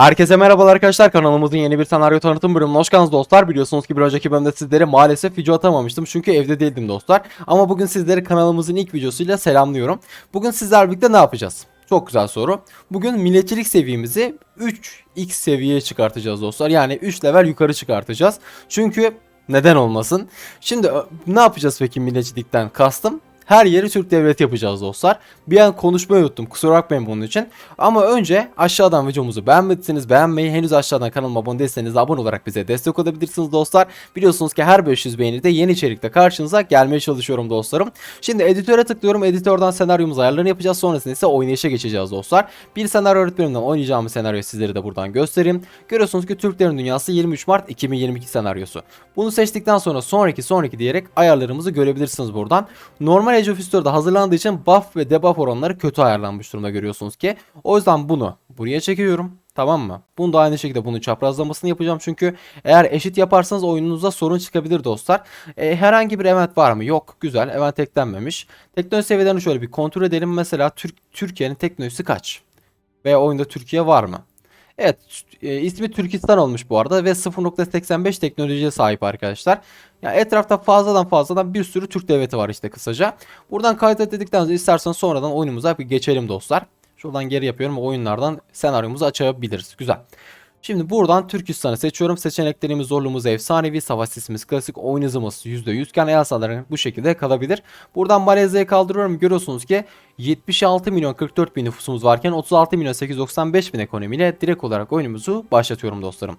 Herkese merhabalar arkadaşlar kanalımızın yeni bir senaryo tanıtım bölümüne hoş geldiniz dostlar. Biliyorsunuz ki bir önceki bölümde sizlere maalesef video atamamıştım çünkü evde değildim dostlar. Ama bugün sizleri kanalımızın ilk videosuyla selamlıyorum. Bugün sizlerle birlikte ne yapacağız? Çok güzel soru. Bugün milletçilik seviyemizi 3x seviyeye çıkartacağız dostlar. Yani 3 level yukarı çıkartacağız. Çünkü neden olmasın? Şimdi ne yapacağız peki milletçilikten kastım? Her yeri Türk devleti yapacağız dostlar. Bir an konuşmayı unuttum kusura bakmayın bunun için. Ama önce aşağıdan videomuzu beğenmediyseniz beğenmeyi, henüz aşağıdan kanalıma abone değilseniz abone olarak bize destek olabilirsiniz dostlar. Biliyorsunuz ki her 500 beğenide yeni içerikte karşınıza gelmeye çalışıyorum dostlarım. Şimdi editöre tıklıyorum. Editörden senaryomuz ayarlarını yapacağız. Sonrasında ise oynayışa geçeceğiz dostlar. Bir senaryo öğretmenimden oynayacağımız senaryoyu sizlere de buradan göstereyim. Görüyorsunuz ki Türklerin Dünyası 23 Mart 2022 senaryosu. Bunu seçtikten sonra sonraki sonraki diyerek ayarlarımızı görebilirsiniz buradan. Normal Age of History'da hazırlandığı için buff ve debuff oranları kötü ayarlanmış durumda görüyorsunuz ki. O yüzden bunu buraya çekiyorum. Tamam mı? Bunu da aynı şekilde bunun çaprazlamasını yapacağım çünkü eğer eşit yaparsanız oyununuzda sorun çıkabilir dostlar. E, herhangi bir event var mı? Yok. Güzel. Event eklenmemiş. Teknoloji seviyelerini şöyle bir kontrol edelim. Mesela Türk Türkiye'nin teknolojisi kaç? Veya oyunda Türkiye var mı? Evet, e, ismi Türkistan olmuş bu arada ve 0.85 teknolojiye sahip arkadaşlar. Ya etrafta fazladan fazladan bir sürü Türk devleti var işte kısaca. Buradan kaydet dedikten sonra istersen sonradan oyunumuza bir geçelim dostlar. Şuradan geri yapıyorum oyunlardan senaryomuzu açabiliriz. Güzel. Şimdi buradan Türkistan'ı seçiyorum. Seçeneklerimiz zorluğumuz efsanevi, savaş sesimiz klasik, oyun hızımız %100 iken el bu şekilde kalabilir. Buradan Malezya'ya kaldırıyorum. Görüyorsunuz ki 76 milyon 44 bin nüfusumuz varken 36 milyon 895 bin ekonomiyle direkt olarak oyunumuzu başlatıyorum dostlarım.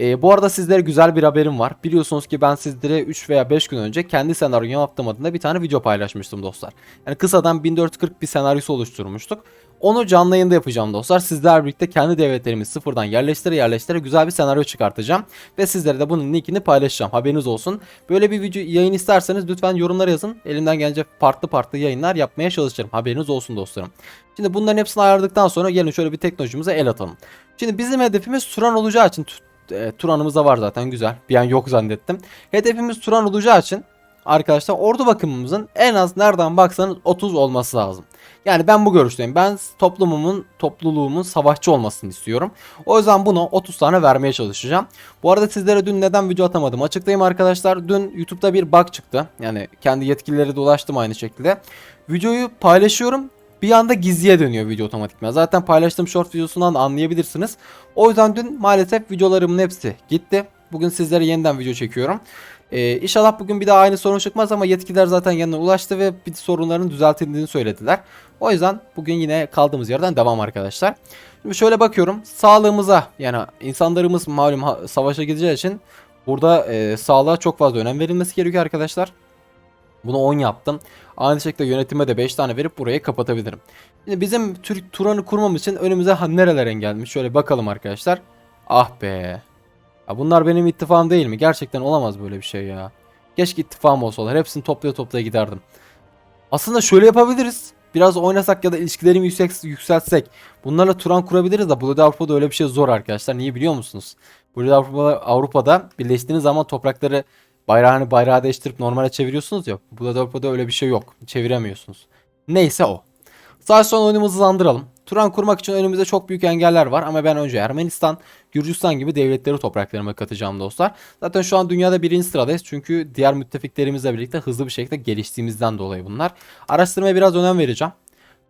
Ee, bu arada sizlere güzel bir haberim var. Biliyorsunuz ki ben sizlere 3 veya 5 gün önce kendi senaryomu yaptığım adında bir tane video paylaşmıştım dostlar. Yani kısadan 1440 bir senaryosu oluşturmuştuk. Onu canlı yayında yapacağım dostlar. Sizler birlikte kendi devletlerimizi sıfırdan yerleştire yerleştire güzel bir senaryo çıkartacağım. Ve sizlere de bunun linkini paylaşacağım. Haberiniz olsun. Böyle bir video yayın isterseniz lütfen yorumlara yazın. Elimden gelince farklı farklı yayınlar yapmaya çalışırım. Haberiniz olsun dostlarım. Şimdi bunların hepsini ayarladıktan sonra gelin şöyle bir teknolojimize el atalım. Şimdi bizim hedefimiz Turan olacağı için e, Turan'ımız da var zaten güzel. Bir an yok zannettim. Hedefimiz Turan olacağı için arkadaşlar ordu bakımımızın en az nereden baksanız 30 olması lazım. Yani ben bu görüşteyim. Ben toplumumun, topluluğumun savaşçı olmasını istiyorum. O yüzden bunu 30 tane vermeye çalışacağım. Bu arada sizlere dün neden video atamadım açıklayayım arkadaşlar. Dün YouTube'da bir bug çıktı. Yani kendi yetkilileri de ulaştım aynı şekilde. Videoyu paylaşıyorum. Bir anda gizliye dönüyor video otomatikman. Zaten paylaştığım short videosundan da anlayabilirsiniz. O yüzden dün maalesef videolarımın hepsi gitti. Bugün sizlere yeniden video çekiyorum. Ee, inşallah bugün bir daha aynı sorun çıkmaz ama yetkililer zaten yanına ulaştı ve bir sorunların düzeltildiğini söylediler. O yüzden bugün yine kaldığımız yerden devam arkadaşlar. Şimdi şöyle bakıyorum. Sağlığımıza yani insanlarımız malum savaşa gideceği için burada e, sağlığa çok fazla önem verilmesi gerekiyor arkadaşlar. Bunu 10 yaptım. Aynı şekilde yönetime de 5 tane verip burayı kapatabilirim. Şimdi bizim Türk Turan'ı kurmamız için önümüze nereler engelmiş? Şöyle bakalım arkadaşlar. Ah be. Ya bunlar benim ittifakım değil mi? Gerçekten olamaz böyle bir şey ya. Keşke ittifakım olsalar. Hepsini toplaya toplaya giderdim. Aslında şöyle yapabiliriz. Biraz oynasak ya da ilişkilerimi yüksek, yükseltsek. Bunlarla Turan kurabiliriz de Blood Avrupa'da öyle bir şey zor arkadaşlar. Niye biliyor musunuz? Blood Avrupa'da, Avrupa'da birleştiğiniz zaman toprakları bayrağını bayrağı değiştirip normale çeviriyorsunuz ya. Blood Avrupa'da öyle bir şey yok. Çeviremiyorsunuz. Neyse o. Sağ son oyunumuzu hızlandıralım. Turan kurmak için önümüzde çok büyük engeller var ama ben önce Ermenistan, Gürcistan gibi devletleri topraklarıma katacağım dostlar. Zaten şu an dünyada birinci sıradayız çünkü diğer müttefiklerimizle birlikte hızlı bir şekilde geliştiğimizden dolayı bunlar. Araştırmaya biraz önem vereceğim.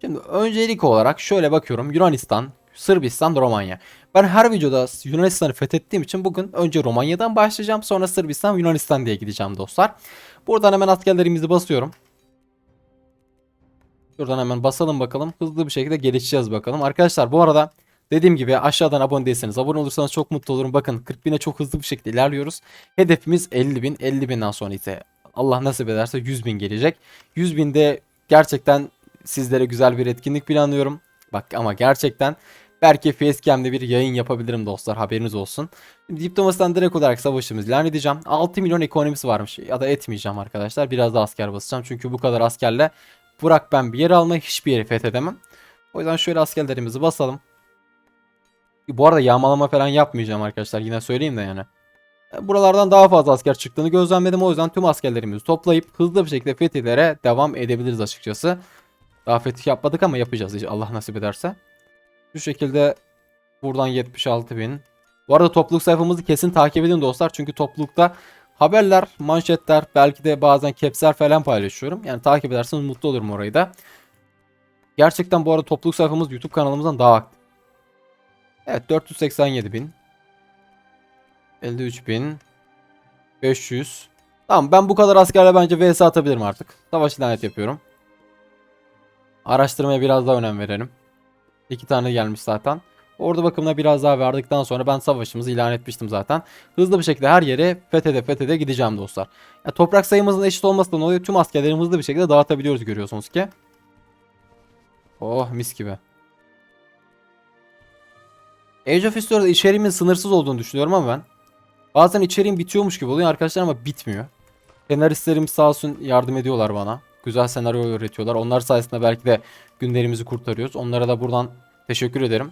Şimdi öncelik olarak şöyle bakıyorum Yunanistan, Sırbistan, Romanya. Ben her videoda Yunanistan'ı fethettiğim için bugün önce Romanya'dan başlayacağım sonra Sırbistan, Yunanistan diye gideceğim dostlar. Buradan hemen askerlerimizi basıyorum. Şuradan hemen basalım bakalım. Hızlı bir şekilde gelişeceğiz bakalım. Arkadaşlar bu arada dediğim gibi aşağıdan abone değilseniz abone olursanız çok mutlu olurum. Bakın 40 bine çok hızlı bir şekilde ilerliyoruz. Hedefimiz 50 bin. 50 binden sonra ise Allah nasip ederse 100 bin gelecek. 100 binde gerçekten sizlere güzel bir etkinlik planlıyorum. Bak ama gerçekten belki Facecam'de bir yayın yapabilirim dostlar haberiniz olsun. Diplomasiden direkt olarak savaşımızı ilan edeceğim. 6 milyon ekonomisi varmış ya da etmeyeceğim arkadaşlar. Biraz da asker basacağım çünkü bu kadar askerle Burak ben bir yer almayı hiçbir yeri fethedemem. O yüzden şöyle askerlerimizi basalım. Bu arada yağmalama falan yapmayacağım arkadaşlar yine söyleyeyim de yani. E, Buralardan daha fazla asker çıktığını gözlemledim. O yüzden tüm askerlerimizi toplayıp hızlı bir şekilde fethihlere devam edebiliriz açıkçası. Daha fetih yapmadık ama yapacağız Allah nasip ederse. Şu şekilde Buradan 76 bin. Bu arada topluluk sayfamızı kesin takip edin dostlar. Çünkü toplulukta haberler, manşetler, belki de bazen capsler falan paylaşıyorum. Yani takip ederseniz mutlu olurum orayı da. Gerçekten bu arada topluluk sayfamız YouTube kanalımızdan daha aktif. Evet 487 bin. 53 bin. 500. Tamam ben bu kadar askerle bence vs atabilirim artık. Savaş lanet yapıyorum. Araştırmaya biraz daha önem verelim. İki tane gelmiş zaten. Orada bakımına biraz daha verdikten sonra ben savaşımızı ilan etmiştim zaten. Hızlı bir şekilde her yere fethede fethede gideceğim dostlar. Ya, toprak sayımızın eşit olmasından dolayı tüm askerlerimi hızlı bir şekilde dağıtabiliyoruz görüyorsunuz ki. Oh mis gibi. Age of History'da içeriğimin sınırsız olduğunu düşünüyorum ama ben. Bazen içeriğim bitiyormuş gibi oluyor arkadaşlar ama bitmiyor. Senaristlerim sağ olsun yardım ediyorlar bana. Güzel senaryo üretiyorlar. Onlar sayesinde belki de günlerimizi kurtarıyoruz. Onlara da buradan teşekkür ederim.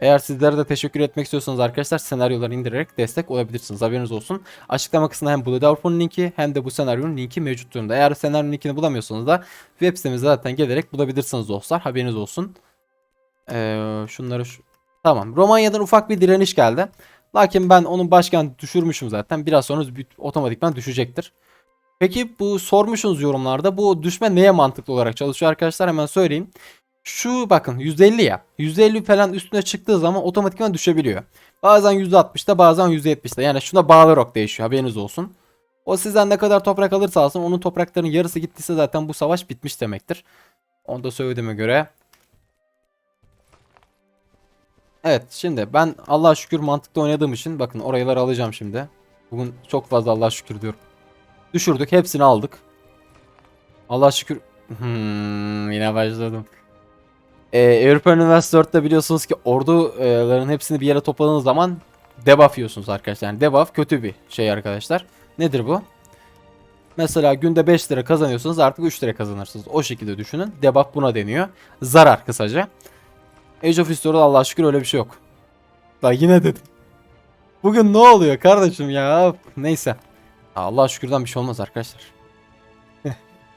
Eğer sizlere de teşekkür etmek istiyorsanız arkadaşlar senaryoları indirerek destek olabilirsiniz. Haberiniz olsun. Açıklama kısmında hem Blood Orphan'ın linki hem de bu senaryonun linki mevcut durumda. Eğer senaryonun linkini bulamıyorsanız da web sitemize zaten gelerek bulabilirsiniz dostlar. Haberiniz olsun. Ee, şunları şu... Tamam. Romanya'dan ufak bir direniş geldi. Lakin ben onun başkenti düşürmüşüm zaten. Biraz sonra otomatikman düşecektir. Peki bu sormuşsunuz yorumlarda bu düşme neye mantıklı olarak çalışıyor arkadaşlar hemen söyleyeyim. Şu bakın %50 ya. %50 falan üstüne çıktığı zaman otomatikman düşebiliyor. Bazen %60'da bazen %70'de. Yani şuna bağlı olarak değişiyor haberiniz olsun. O sizden ne kadar toprak alırsa alsın onun topraklarının yarısı gittiyse zaten bu savaş bitmiş demektir. Onu da söylediğime göre. Evet şimdi ben Allah'a şükür mantıklı oynadığım için bakın orayıları alacağım şimdi. Bugün çok fazla Allah'a şükür diyorum. Düşürdük hepsini aldık. Allah'a şükür. Hmm, yine başladım. Ee, Avrupa Üniversitesi 4'te biliyorsunuz ki orduların hepsini bir yere topladığınız zaman debuff yiyorsunuz arkadaşlar. Yani debuff kötü bir şey arkadaşlar. Nedir bu? Mesela günde 5 lira kazanıyorsanız artık 3 lira kazanırsınız. O şekilde düşünün. Debuff buna deniyor. Zarar kısaca. Age of History'da Allah'a şükür öyle bir şey yok. Da yine dedim. Bugün ne oluyor kardeşim ya? Neyse. Allah'a şükürden bir şey olmaz arkadaşlar.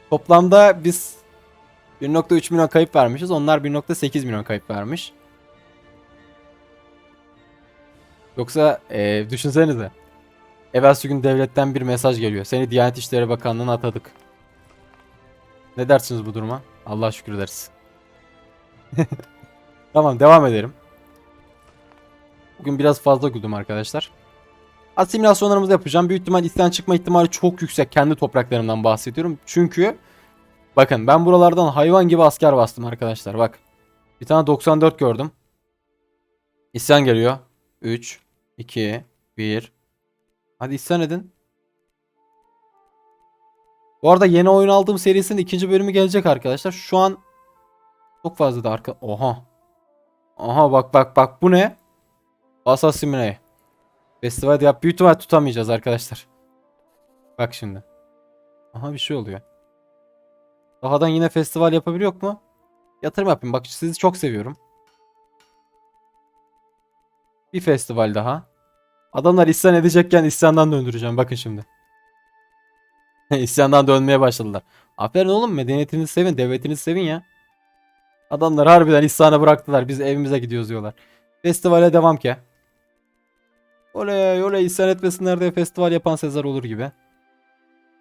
Toplamda biz 1.3 milyon kayıp vermişiz. Onlar 1.8 milyon kayıp vermiş. Yoksa e, düşünsenize. Evvelsi gün devletten bir mesaj geliyor. Seni Diyanet İşleri Bakanlığı'na atadık. Ne dersiniz bu duruma? Allah'a şükür deriz. tamam devam edelim. Bugün biraz fazla güldüm arkadaşlar. Asimilasyonlarımızı yapacağım. Büyük ihtimal isyan çıkma ihtimali çok yüksek. Kendi topraklarımdan bahsediyorum. Çünkü bakın ben buralardan hayvan gibi asker bastım arkadaşlar. Bak. Bir tane 94 gördüm. İsyan geliyor. 3, 2, 1. Hadi isyan edin. Bu arada yeni oyun aldığım serisinin ikinci bölümü gelecek arkadaşlar. Şu an çok fazla da arka... Oha. Aha bak bak bak bu ne? Assassin'e. Festival yap büyük tutamayacağız arkadaşlar. Bak şimdi. Aha bir şey oluyor. Dahadan yine festival yapabiliyor mu? Yatırım yapayım. Bak sizi çok seviyorum. Bir festival daha. Adamlar isyan edecekken isyandan döndüreceğim. Bakın şimdi. isyandan dönmeye başladılar. Aferin oğlum medeniyetinizi sevin. Devletinizi sevin ya. Adamlar harbiden isyana bıraktılar. Biz evimize gidiyoruz diyorlar. Festivale devam ki. Oley oley isyan etmesinler diye festival yapan Sezar olur gibi.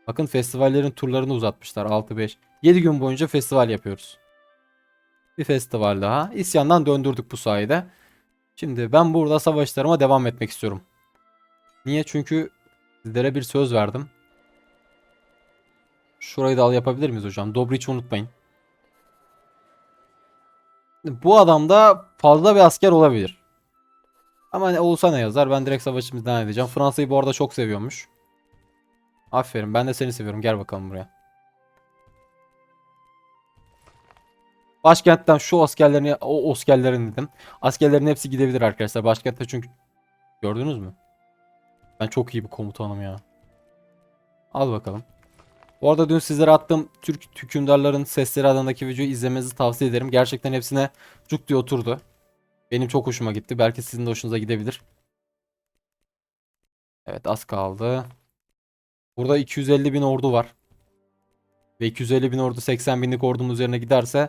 Bakın festivallerin turlarını uzatmışlar 6-5. 7 gün boyunca festival yapıyoruz. Bir festival daha. İsyandan döndürdük bu sayede. Şimdi ben burada savaşlarıma devam etmek istiyorum. Niye? Çünkü sizlere bir söz verdim. Şurayı da al yapabilir miyiz hocam? Dobriç'i unutmayın. Bu adamda fazla bir asker olabilir. Ama olsa ne yazar ben direkt savaşımı devam edeceğim. Fransa'yı bu arada çok seviyormuş. Aferin ben de seni seviyorum gel bakalım buraya. Başkentten şu askerlerini o askerlerin dedim. Askerlerin hepsi gidebilir arkadaşlar. Başkentte çünkü gördünüz mü? Ben çok iyi bir komutanım ya. Al bakalım. Bu arada dün sizlere attığım Türk hükümdarların sesleri adındaki videoyu izlemenizi tavsiye ederim. Gerçekten hepsine cuk diye oturdu. Benim çok hoşuma gitti. Belki sizin de hoşunuza gidebilir. Evet az kaldı. Burada 250 bin ordu var. Ve 250 bin ordu 80 binlik ordunun üzerine giderse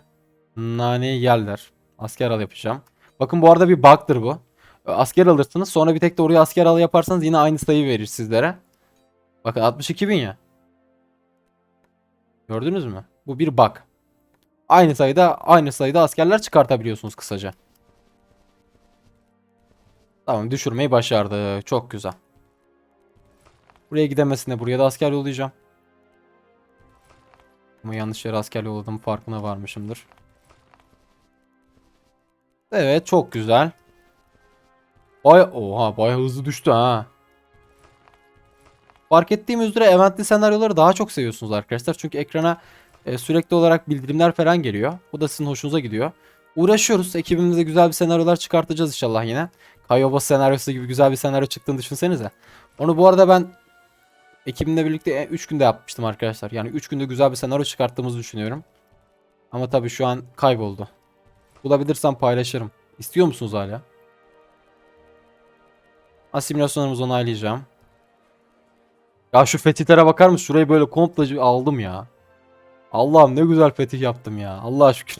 naneyi yerler. Asker al yapacağım. Bakın bu arada bir bug'dır bu. asker alırsınız. Sonra bir tek de oraya asker al yaparsanız yine aynı sayı verir sizlere. Bakın 62 bin ya. Gördünüz mü? Bu bir bug. Aynı sayıda aynı sayıda askerler çıkartabiliyorsunuz kısaca. Tamam düşürmeyi başardı. Çok güzel. Buraya gidemesine buraya da asker yollayacağım. Ama yanlış yere asker yolladım farkına varmışımdır. Evet çok güzel. Baya oha baya hızlı düştü ha. Fark ettiğim üzere eventli senaryoları daha çok seviyorsunuz arkadaşlar. Çünkü ekrana e, sürekli olarak bildirimler falan geliyor. Bu da sizin hoşunuza gidiyor. Uğraşıyoruz. Ekibimizde güzel bir senaryolar çıkartacağız inşallah yine. Kayobas senaryosu gibi güzel bir senaryo çıktığını düşünsenize. Onu bu arada ben ekibimle birlikte 3 günde yapmıştım arkadaşlar. Yani 3 günde güzel bir senaryo çıkarttığımızı düşünüyorum. Ama tabii şu an kayboldu. Bulabilirsem paylaşırım. İstiyor musunuz hala? Asimilasyonlarımızı onaylayacağım. Ya şu fetihlere bakar mısın? Şurayı böyle komple aldım ya. Allah'ım ne güzel fetih yaptım ya. Allah'a şükür.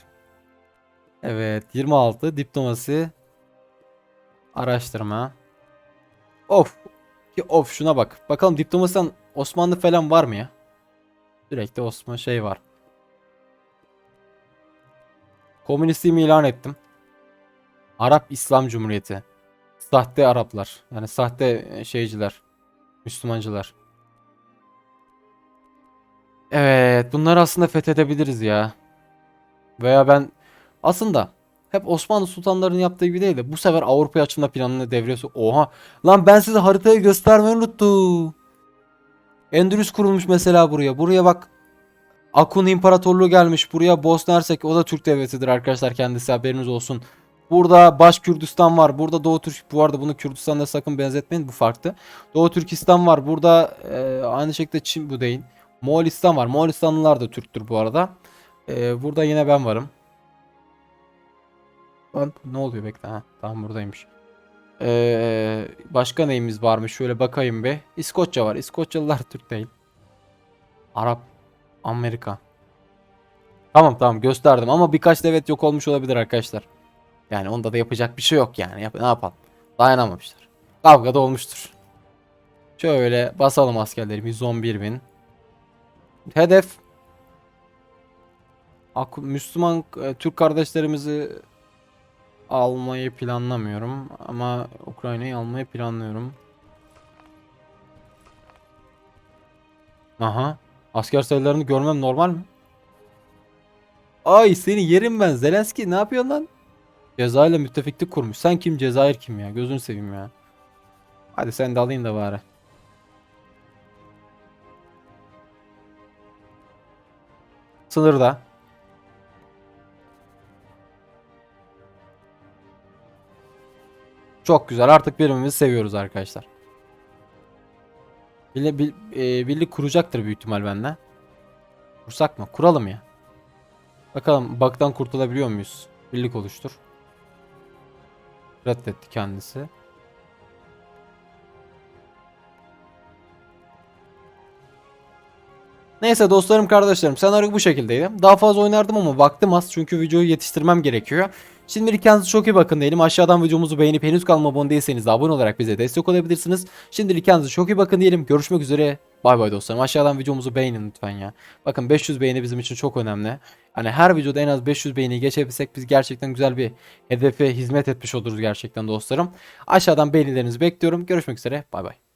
Evet 26 diplomasi araştırma. Of. Ki of şuna bak. Bakalım diplomasiden Osmanlı falan var mı ya? Sürekli Osmanlı şey var. Komünistliğimi ilan ettim. Arap İslam Cumhuriyeti. Sahte Araplar. Yani sahte e, şeyciler. Müslümancılar. Evet, bunları aslında fethedebiliriz ya. Veya ben aslında hep Osmanlı sultanlarının yaptığı gibi değil de bu sefer Avrupa açılma planını devreye sok- Oha! Lan ben size haritayı göstermeyi unuttum. Endülüs kurulmuş mesela buraya. Buraya bak. Akun İmparatorluğu gelmiş. Buraya Bosna Hersek o da Türk devletidir arkadaşlar kendisi haberiniz olsun. Burada Baş Kürdistan var. Burada Doğu Türk bu arada bunu Kürdistan'da sakın benzetmeyin bu farklı. Doğu Türkistan var. Burada e, aynı şekilde Çin bu değil. Moğolistan var. Moğolistanlılar da Türktür bu arada. E, burada yine ben varım. Lan ne oluyor bekle ha. Tamam buradaymış. E, başka neyimiz varmış? Şöyle bakayım bir. İskoçya var. İskoçyalılar Türk değil. Arap. Amerika. Tamam tamam gösterdim ama birkaç devlet yok olmuş olabilir arkadaşlar. Yani onda da yapacak bir şey yok yani. Yap ne yapalım? Dayanamamışlar. Kavga da olmuştur. Şöyle basalım askerlerimi 111 bin. Hedef Müslüman e, Türk kardeşlerimizi almayı planlamıyorum ama Ukrayna'yı almayı planlıyorum. Aha. Asker sayılarını görmem normal mi? Ay seni yerim ben. Zelenski ne yapıyorsun lan? Cezayir'le müttefiklik kurmuş. Sen kim Cezayir kim ya? Gözünü seveyim ya. Hadi sen de alayım da bari. Sınırda. Çok güzel. Artık birbirimizi seviyoruz arkadaşlar. Birlik, bil- e, birlik kuracaktır büyük ihtimal benden. Kursak mı? Kuralım ya. Bakalım bug'dan kurtulabiliyor muyuz? Birlik oluştur. Reddetti kendisi. Neyse dostlarım kardeşlerim senaryo bu şekildeydi. Daha fazla oynardım ama vaktim az çünkü videoyu yetiştirmem gerekiyor. Şimdilik kendinize çok iyi bakın diyelim. Aşağıdan videomuzu beğenip henüz kanalıma abone değilseniz de abone olarak bize destek olabilirsiniz. Şimdilik kendinize çok iyi bakın diyelim. Görüşmek üzere. Bay bay dostlarım. Aşağıdan videomuzu beğenin lütfen ya. Bakın 500 beğeni bizim için çok önemli. Hani her videoda en az 500 beğeni geçebilsek biz gerçekten güzel bir hedefe hizmet etmiş oluruz gerçekten dostlarım. Aşağıdan beğenilerinizi bekliyorum. Görüşmek üzere. Bay bay.